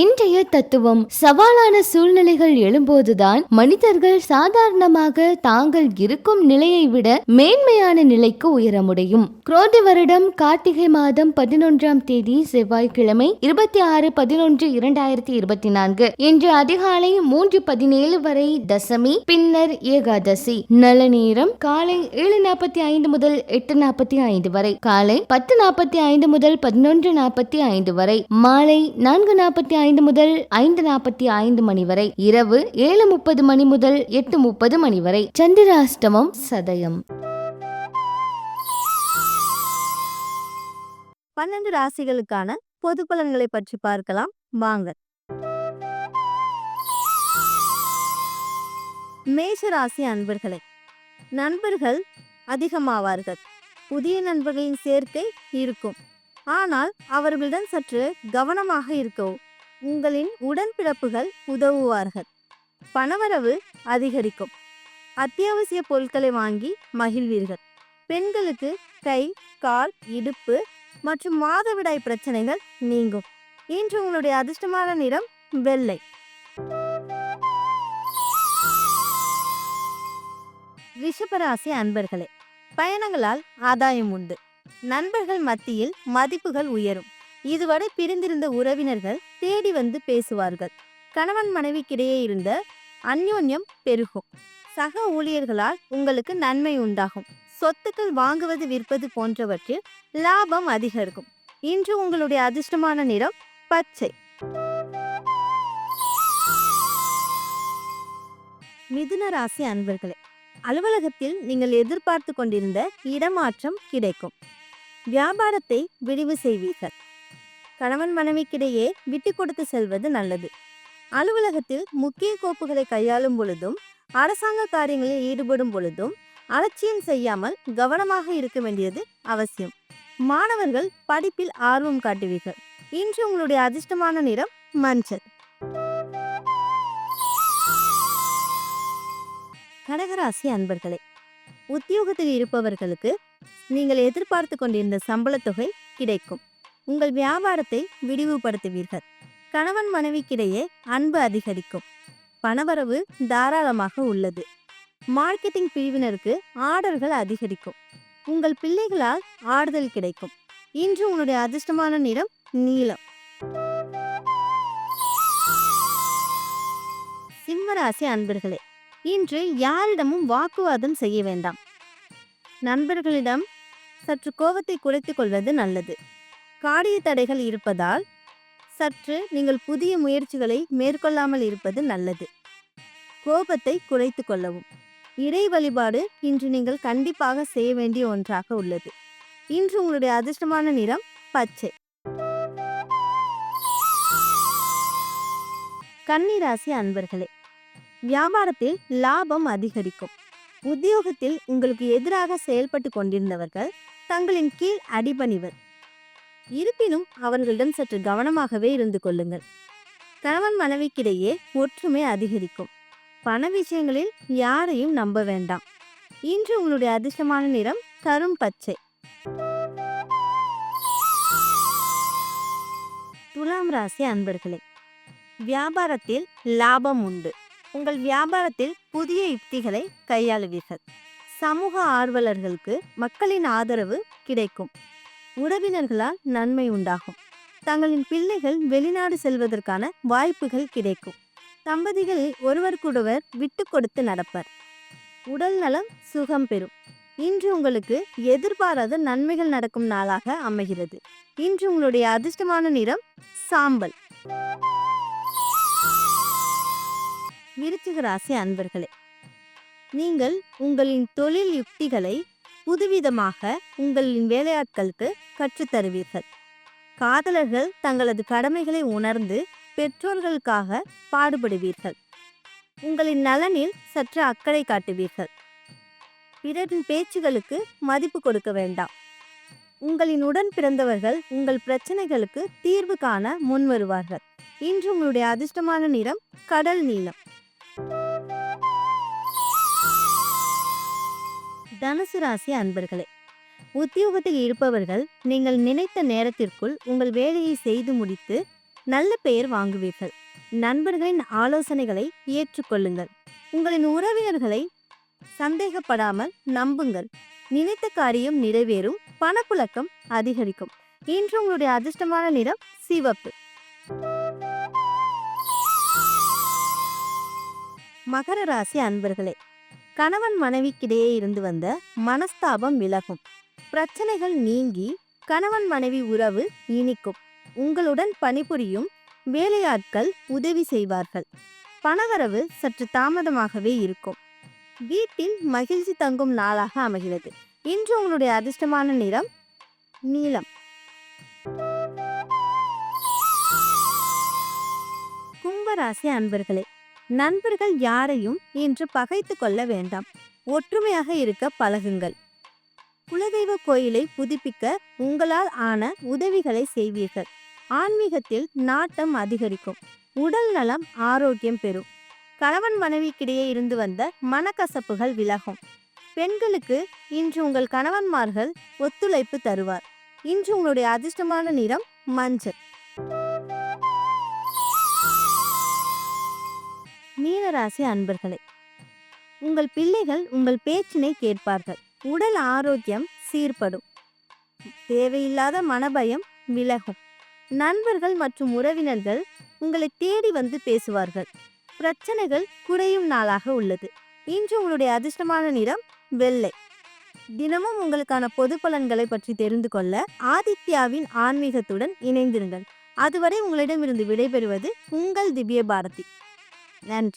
இன்றைய தத்துவம் சவாலான சூழ்நிலைகள் எழும்போதுதான் மனிதர்கள் சாதாரணமாக தாங்கள் இருக்கும் நிலையை விட மேன்மையான நிலைக்கு உயர முடியும். குரோதி வருடம் கார்த்திகை மாதம் பதினொன்றாம் தேதி செவ்வாய்க்கிழமை இருபத்தி ஆறு பதினொன்று இரண்டாயிரத்தி இருபத்தி நான்கு இன்று அதிகாலை மூன்று பதினேழு வரை தசமி பின்னர் ஏகாதசி. நல்ல நேரம் காலை ஏழு நாற்பத்தி ஐந்து முதல் எட்டு நாற்பத்தி ஐந்து வரை. காலை பத்து நாற்பத்தி ஐந்து முதல் பதினொன்று நாற்பத்தி ஐந்து வரை. மாலை நான்கு நாற்பத்தி ஐந்து முதல் ஐந்து நாற்பத்தி ஐந்து மணி வரை இரவு ஏழு முப்பது மணி முதல் எட்டு முப்பது மணி வரை சந்திராஷ்டமம் சதயம். பன்னெண்டு ராசிகளுக்கான பொது பலன்களை பற்றி பார்க்கலாம். வாங்க. மேஷ ராசி அன்பர்களே நண்பர்கள் அதிகமாவார்கள். புதிய நண்பர்களின் சேர்க்கை இருக்கும். ஆனால் அவர்களுடன் சற்று கவனமாக இருக்கவும் உங்களின் உடன்பிறப்புகள் உதவுவார்கள். பணவரவு அதிகரிக்கும். அத்தியாவசிய பொருட்களை வாங்கி மகிழ்வீர்கள். பெண்களுக்கு கை கால் இடுப்பு மற்றும் மாதவிடாய் பிரச்சனைகள் நீங்கும். இன்று உங்களுடைய அதிர்ஷ்டமான நிறம் வெள்ளை. ரிஷபராசி அன்பர்களே பயணங்களால் ஆதாயம் உண்டு. நண்பர்கள் மத்தியில் மதிப்புகள் உயரும். இதுவரை பிரிந்திருந்த உறவினர்கள் தேடி வந்து பேசுவார்கள். கணவன் மனைவிக்கிடையே இருந்த அந்யோன்யம் பெருகும். சக ஊழியர்களால் உங்களுக்கு நன்மை உண்டாகும். சொத்துக்கள் வாங்குவது விற்பது போன்றவற்றில் லாபம் அதிகரிக்கும். இன்று உங்களுடைய அதிர்ஷ்டமான நிறம் பச்சை. மிதுன ராசி அன்பர்களே அலுவலகத்தில் நீங்கள் எதிர்பார்த்து கொண்டிருந்த இடமாற்றம் கிடைக்கும். வியாபாரத்தை விரிவு செய்வீர்கள். கணவன் மனைவிக்கிடையே விட்டு கொடுத்து செல்வது நல்லது. அலுவலகத்தில் முக்கிய கோப்புகளை கையாளும் பொழுதும் அரசாங்க காரியங்களில் ஈடுபடும் பொழுதும் அலட்சியம் செய்யாமல் கவனமாக இருக்க வேண்டியது அவசியம். மாணவர்கள் படிப்பில் ஆர்வம் காட்டுவீர்கள். இன்று உங்களுடைய அதிர்ஷ்டமான நிறம் மஞ்சள். கடகராசி அன்பர்களே உத்தியோகத்தில் இருப்பவர்களுக்கு நீங்கள் எதிர்பார்த்து கொண்டிருந்த சம்பளத் தொகை கிடைக்கும். உங்கள் வியாபாரத்தை விரிவுபடுத்துவீர்கள். கணவன் மனைவிக்கிடையே அன்பு அதிகரிக்கும். பணவரவு தாராளமாக உள்ளது. மார்க்கெட்டிங் பிரிவினருக்கு ஆர்டர்கள் அதிகரிக்கும். உங்கள் பிள்ளைகளால் ஆறுதல் கிடைக்கும். இன்று உன்னுடைய அதிர்ஷ்டமான நிறம் நீலம். சிம்மராசி அன்பர்களே இன்று யாரிடமும் வாக்குவாதம் செய்ய வேண்டாம். நண்பர்களிடம் சற்று கோபத்தை குறைத்துக் கொள்வது நல்லது. காரிய தடைகள் இருப்பதால் சற்று நீங்கள் புதிய முயற்சிகளை மேற்கொள்ளாமல் இருப்பது நல்லது. கோபத்தை குறைத்து கொள்ளவும். இறை வழிபாடு இன்று நீங்கள் கண்டிப்பாக செய்ய வேண்டிய ஒன்றாக உள்ளது. இன்று உங்களுடைய அதிர்ஷ்டமான நிறம் பச்சை. கன்னிராசி அன்பர்களே வியாபாரத்தில் லாபம் அதிகரிக்கும். உத்தியோகத்தில் உங்களுக்கு எதிராக செயல்பட்டு கொண்டிருந்தவர்கள் தங்களின் கீழ் அடிபணிவர். இருப்பினும் அவர்களிடம் சற்று கவனமாகவே இருந்து கொள்ளுங்கள். கணவன் மனைவிக்கிடையே ஒற்றுமை அதிகரிக்கும். பண விஷயங்களில் யாரையும் நம்ப வேண்டாம். இன்று உங்களுடைய அதிர்ஷ்டமான நிறம் கரும் பச்சை. துலாம் ராசி அன்பர்களே வியாபாரத்தில் லாபம் உண்டு. உங்கள் வியாபாரத்தில் புதிய யுக்திகளை கையாளுவீர்கள். சமூக ஆர்வலர்களுக்கு மக்களின் ஆதரவு கிடைக்கும். உறவினர்களால் நன்மை உண்டாகும். தங்களின் பிள்ளைகள் வெளிநாடு செல்வதற்கான வாய்ப்புகள் கிடைக்கும். தம்பதிகள் ஒருவருக்கொருவர் விட்டு கொடுத்து நடப்பர். உடல் நலம் சுகம் பெறும். இன்று உங்களுக்கு எதிர்பாராத நன்மைகள் நடக்கும் நாளாக அமைகிறது. இன்று உங்களுடைய அதிர்ஷ்டமான நிறம் சாம்பல். விருச்சிக ராசி அன்பர்களே நீங்கள் உங்களின் தொழில் யுக்திகளை புதுவிதமாக உங்களின் வேலையாட்களுக்கு கற்றுத்தருவீர்கள். காதலர்கள் தங்களது கடமைகளை உணர்ந்து பெற்றோர்களுக்காக பாடுபடுவீர்கள். உங்களின் நலனில் சற்று அக்கறை காட்டுவீர்கள். பிறரின் பேச்சுகளுக்கு மதிப்பு கொடுக்க வேண்டாம். உங்களின் உடன் பிறந்தவர்கள் உங்கள் பிரச்சனைகளுக்கு தீர்வு காண முன் வருவார்கள் இன்று உங்களுடைய அதிர்ஷ்டமான நிறம் கடல் நீளம். தனுசு ராசி அன்பர்களே உத்தியோகத்தில் இருப்பவர்கள் நீங்கள் நினைத்த நேரத்திற்குள் உங்கள் வேலையை செய்து முடித்து நல்ல பெயர் வாங்குவீர்கள். நண்பர்களின் ஆலோசனைகளை ஏற்றுக்கொள்ளுங்கள். உங்களின் உறவினர்களை சந்தேகப்படாமல் நம்புங்கள். நினைத்த காரியம் நிறைவேறும் பணப்புழக்கம் அதிகரிக்கும். இன்று உங்களுடைய அதிர்ஷ்டமான நிறம் சிவப்பு. மகர ராசி அன்பர்களே கணவன் மனைவிக்கிடையே இருந்து வந்த மனஸ்தாபம் விலகும். பிரச்சனைகள் நீங்கி கணவன் மனைவி உறவு இனிக்கும். உங்களுடன் பணிபுரியும் வேலையாட்கள் உதவி செய்வார்கள். பணவரவு சற்று தாமதமாகவே இருக்கும். வீட்டில் மகிழ்ச்சி தங்கும் நாளாக அமைகிறது. இன்று உங்களுடைய அதிர்ஷ்டமான நிறம் நீலம். கும்பராசி அன்பர்களே நண்பர்கள் யாரையும் இன்று பகைத்து கொள்ள வேண்டாம். ஒற்றுமையாக இருக்க பழகுங்கள். குலதெய்வ கோயிலை புதுப்பிக்க உங்களால் ஆன உதவிகளை செய்வீர்கள். ஆன்மீகத்தில் நாட்டம் அதிகரிக்கும். உடல் நலம் ஆரோக்கியம் பெறும். கணவன் மனைவிக்கிடையே இருந்து வந்த மனக்கசப்புகள் விலகும். பெண்களுக்கு இன்று உங்கள் கணவன்மார்கள் ஒத்துழைப்பு தருவார். இன்று உங்களுடைய அதிர்ஷ்டமான நிறம் மஞ்சள். மீனராசி அன்பர்களே உங்கள் பிள்ளைகள் உங்கள் பேச்சினை கேட்பார்கள். உடல் ஆரோக்கியம் சீர்படும். தேவையில்லாத மனபயம் விலகும். நண்பர்கள் மற்றும் உறவினர்கள் உங்களை தேடி வந்து பேசுவார்கள். பிரச்சனைகள் குறையும் நாளாக உள்ளது. இன்று உங்களுடைய அதிர்ஷ்டமான நிறம் வெள்ளை. தினமும் உங்களுக்கான பொது பலன்களை பற்றி தெரிந்து கொள்ள ஆதித்யாவின் ஆன்மீகத்துடன் இணைந்திருங்கள். அதுவரை உங்களிடமிருந்து விடைபெறுவது உங்கள் திவ்ய பாரதி and